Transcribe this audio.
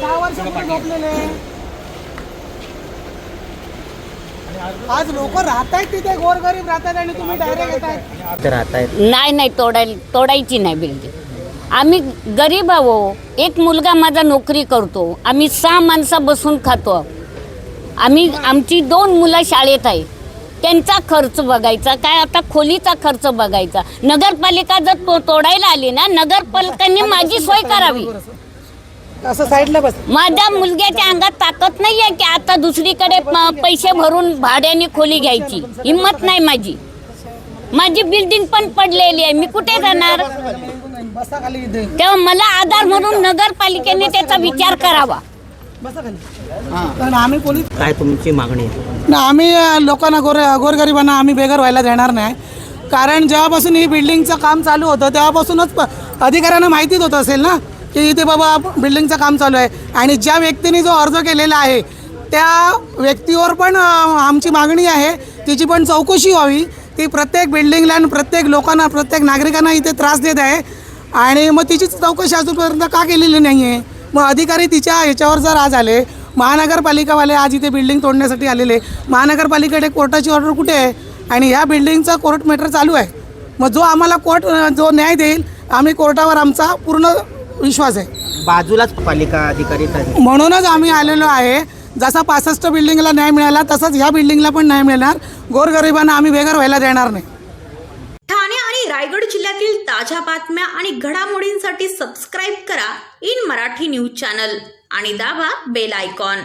सहा वर्षापूर्वी झोपलेले आज लोक राहतायत तिथे गोरगरीब राहतात आणि तुम्ही डायरेक्ट येतायत. नाही नाही तोडायला तोडायची नाही बिल्डिंग. आम्ही गरीब आहो. एक मुलगा माझा नोकरी करतो. आम्ही सहा माणसं बसून खातो. आम्ही आमची दोन मुलं शाळेत आहे. त्यांचा खर्च बघायचा. काय आता खोलीचा खर्च बघायचा. नगरपालिका जर तो- तोडायला आली ना नगरपालिकांनी माझी सोय करावी. असं साईडला बस. माझ्या मुलग्याच्या अंगात ताकद नाही आहे की आता दुसरीकडे प- पैसे भरून भाड्याने खोली घ्यायची. हिंमत नाही माझी. माझी बिल्डिंग पण पडलेली आहे. मी कुठे जाणार? बसा खाली इथे. तेव्हा मला आधार म्हणून नगरपालिकेने त्याचा विचार करावा. बसा खाली कारण आम्ही पोलीस काय तुमची मागणी आहे? ना आम्ही अ, लोकांना गोर गोरगरिबांना आम्ही बेघर व्हायला देणार नाही. कारण जेव्हापासून ही बिल्डिंगचं काम चालू होतं तेव्हापासूनच प- अधिकाऱ्यांना माहितीच होत असेल ना? की इथे बाबा बिल्डिंगचं काम चालू आहे. आणि ज्या व्यक्तीने जो अर्ज केलेला आहे त्या व्यक्तीवर पण आमची मागणी आहे. तिची पण चौकशी व्हावी. ती प्रत्येक बिल्डिंगला आणि प्रत्येक लोकांना प्रत्येक नागरिकांना इथे त्रास देत आहे. आणि मग तिची चौकशी अजूनपर्यंत का केलेली नाही आहे मग अधिकारी तिच्या ह्याच्यावर जर आज आले महानगरपालिकावाले आज इथे बिल्डिंग तोडण्यासाठी आलेले महानगरपालिकेकडे कोर्टाची ऑर्डर कुठे आहे? आणि ह्या बिल्डिंगचा कोर्ट मॅटर चालू आहे. मग जो आम्हाला कोर्ट जो न्याय देईल आम्ही कोर्टावर आमचा पूर्ण विश्वास आहे. बाजूलाच पालिका अधिकारी. म्हणूनच आम्ही आलेलो आहे. जसा पासष्ट बिल्डिंगला न्याय मिळाला तसंच ह्या बिल्डिंगला पण न्याय मिळणार. गोरगरिबांना आम्ही बेघर व्हायला देणार नाही. ठाणे आणि रायगड जिल्ह्यातील ताज्या बातम्या आणि घडामोडींसाठी सबस्क्राईब करा इन मराठी न्यूज चॅनल आणि दाबा बेल आयकॉन